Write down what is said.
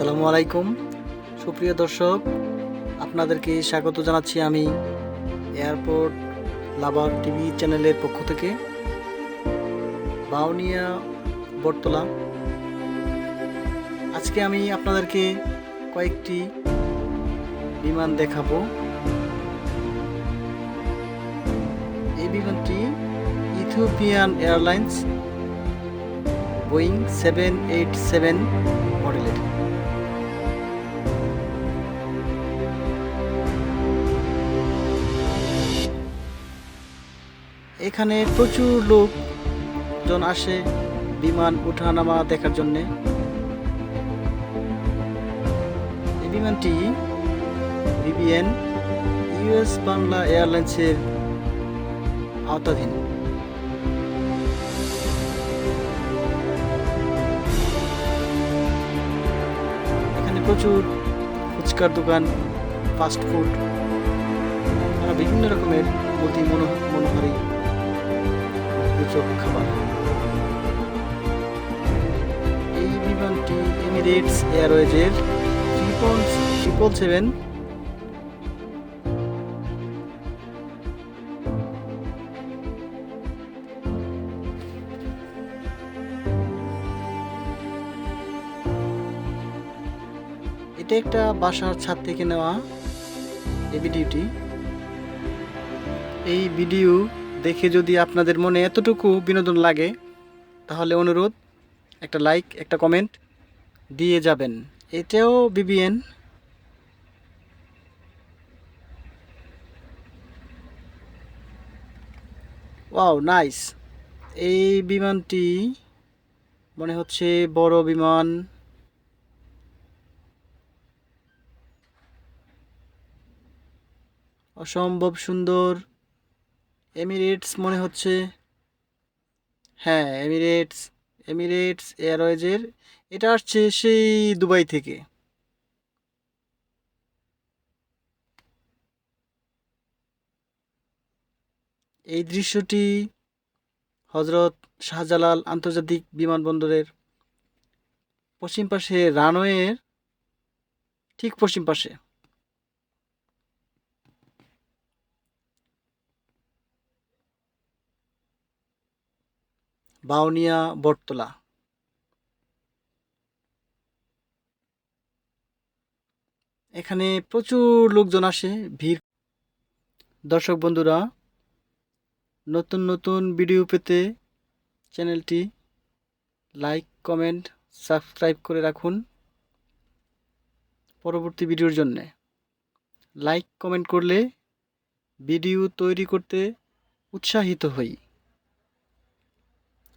আসসালামু আলাইকুম। সুপ্রিয় দর্শক, আপনাদেরকে স্বাগত জানাচ্ছি আমি এয়ারপোর্ট লাভার টিভি চ্যানেলের পক্ষ থেকে। বাউনিয়া, বটতলা। আজকে আমি আপনাদেরকে কয়েকটি বিমান দেখাবো। এই বিমানটি Ethiopian airlines Boeing seven eight seven মডেলের। এখানে প্রচুর লোকজন আসে বিমান ওঠানামা দেখার জন্যে। এই বিমানটি বিবিএন, ইউএস বাংলা এয়ারলাইন্সের আওতাধীন। এখানে প্রচুর ফুচকার দোকান, ফাস্ট ফুড বিভিন্ন রকমের মনো- মনোহারী রোচক খাবার এই বিমানটি এমিরেটস এয়ারওয়েজের ট্রিপল ট্রিপল সেভেন। এটা একটা বাসার ছাদ থেকে নেওয়া এই ভিডিওটি। এই ভিডিও দেখে যদি আপনাদের মনে এতটুকু বিনোদন লাগে, তাহলে অনুরোধ, একটা লাইক একটা কমেন্ট দিয়ে যাবেন। এটাও বিবিএন। ওয়াও নাইস এই বিমানটি মনে হচ্ছে বড় বিমান। অসম্ভব সুন্দর। এমিরেটস মনে হচ্ছে। হ্যাঁ এমিরেটস এমিরেটস এয়ারওয়েজের, এটা আসছে সেই দুবাই থেকে। এই দৃশ্যটি হজরত শাহজালাল আন্তর্জাতিক বিমানবন্দরের পশ্চিম পাশে রানওয়ের ঠিক পশ্চিম পাশে। বাউনিয়া, বটতলা। এখানে প্রচুর লোকজন আসে, ভিড়। দর্শক বন্ধুরা, নতুন নতুন ভিডিও পেতে চ্যানেলটি লাইক, কমেন্ট, সাবস্ক্রাইব করে রাখুন পরবর্তী ভিডিওর জন্যে। লাইক, কমেন্ট করলে ভিডিও তৈরি করতে উৎসাহিত হই।